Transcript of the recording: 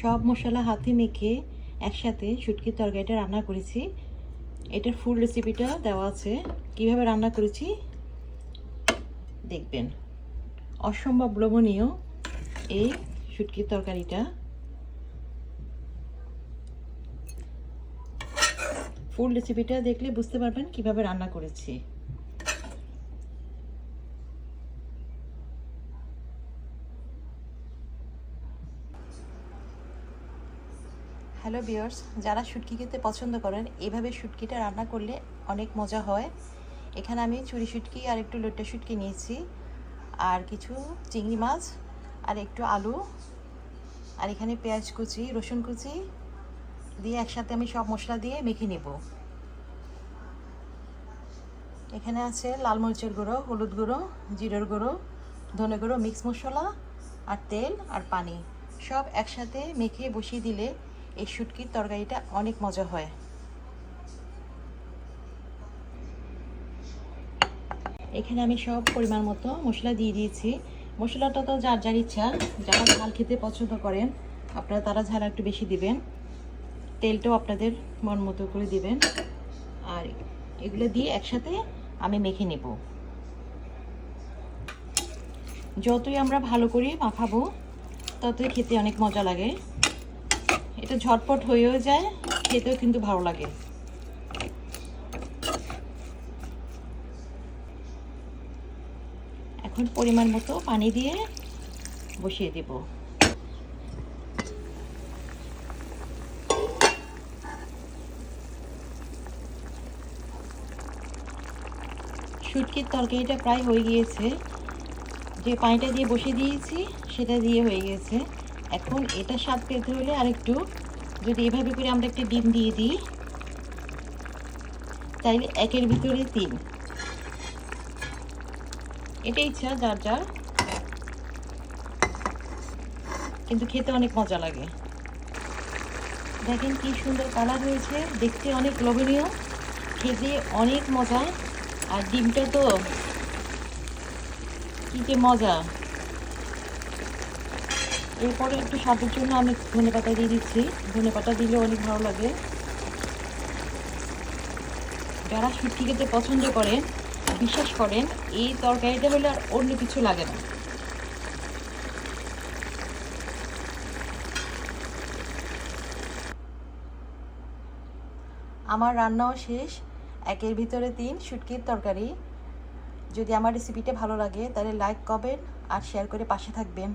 সব মশলা হাতে মেখে একসাথে শুটকির তরকারিটা রান্না করেছি। এটার ফুল রেসিপিটা দেওয়া আছে। কীভাবে রান্না করেছি? দেখবেন। অসম্ভব লবণীয় এই শুটকির তরকারিটা। ফুল রেসিপিটা দেখলে বুঝতে পারবেন কীভাবে রান্না করেছি। হ্যালো বিয়ার্স যারা শুটকি খেতে পছন্দ করেন, এভাবে শুটকিটা রান্না করলে অনেক মজা হয়। এখানে আমি চুরি শুটকি আর একটু লোট্টা শুটকি নিয়েছি। আর কিছু চিংড়ি মাছ, আর একটু আলু, আর এখানে পেঁয়াজ কুচি, রসুন কুচি দিয়ে একসাথে আমি সব মশলা দিয়ে মেখে নেব। এখানে আছে লাল মরিচের গুঁড়ো, হলুদ গুঁড়ো, জিরের গুঁড়ো, ধনে গুঁড়ো, মিক্স মশলা, আর তেল আর পানি। সব একসাথে মেখে বসিয়ে দিলে এই শুটকির তরকারিটা অনেক মজা হয়। এখানে আমি সব পরিমাণ মতো মশলা দিয়ে দিয়েছি। মশলাটা তো যার যার ইচ্ছা, যারা ঝাল খেতে পছন্দ করেন, আপনারা তারা ঝাল একটু বেশি দিবেন। তেলটাও আপনাদের মন মতো করে দিবেন। আর এগুলো দিয়ে একসাথে আমি মেখে নেব। যতই আমরা ভালো করে মাখাবো, ততই খেতে অনেক মজা লাগে। এটা ঝটপট হয়েও যায়, খেতেও কিন্তু ভালো লাগে। এখন পরিমাণ মতো পানি দিয়ে বসিয়ে দেব। শুটকির তরকারিটা প্রায় হয়ে গিয়েছে। যে পানিটা দিয়ে বসিয়ে দিয়েছি, সেটা দিয়ে হয়ে গেছে। এখন এটা স্বাদ পেতে হলে আরেকটু, যদি এভাবে করে আমরা একটা ডিম দিয়ে দিই তাইলে একের ভিতরে তিন। এটা ইচ্ছা, যার যার। কিন্তু খেতে অনেক মজা লাগে। দেখেন কি সুন্দর কালার হয়েছে, দেখতে অনেক লোভনীয়, খেতে অনেক মজা, আর ডিমটা তো কি যে মজা। এরপরে একটু স্বাদের জন্য আমি ধনে পাতা দিয়ে দিচ্ছি। ধনে পাতা দিলে অনেক ভালো লাগে। যারা শুটকি খেতে পছন্দ করেন, বিশ্বাস করেন, এই তরকারিটা হলে আর অন্য কিছু লাগে না। আমার রান্নাও শেষ। একের ভিতরে তিন শুটকির তরকারি। যদি আমার রেসিপিটা ভালো লাগে, তাহলে লাইক কমেন্ট আর শেয়ার করে পাশে থাকবেন।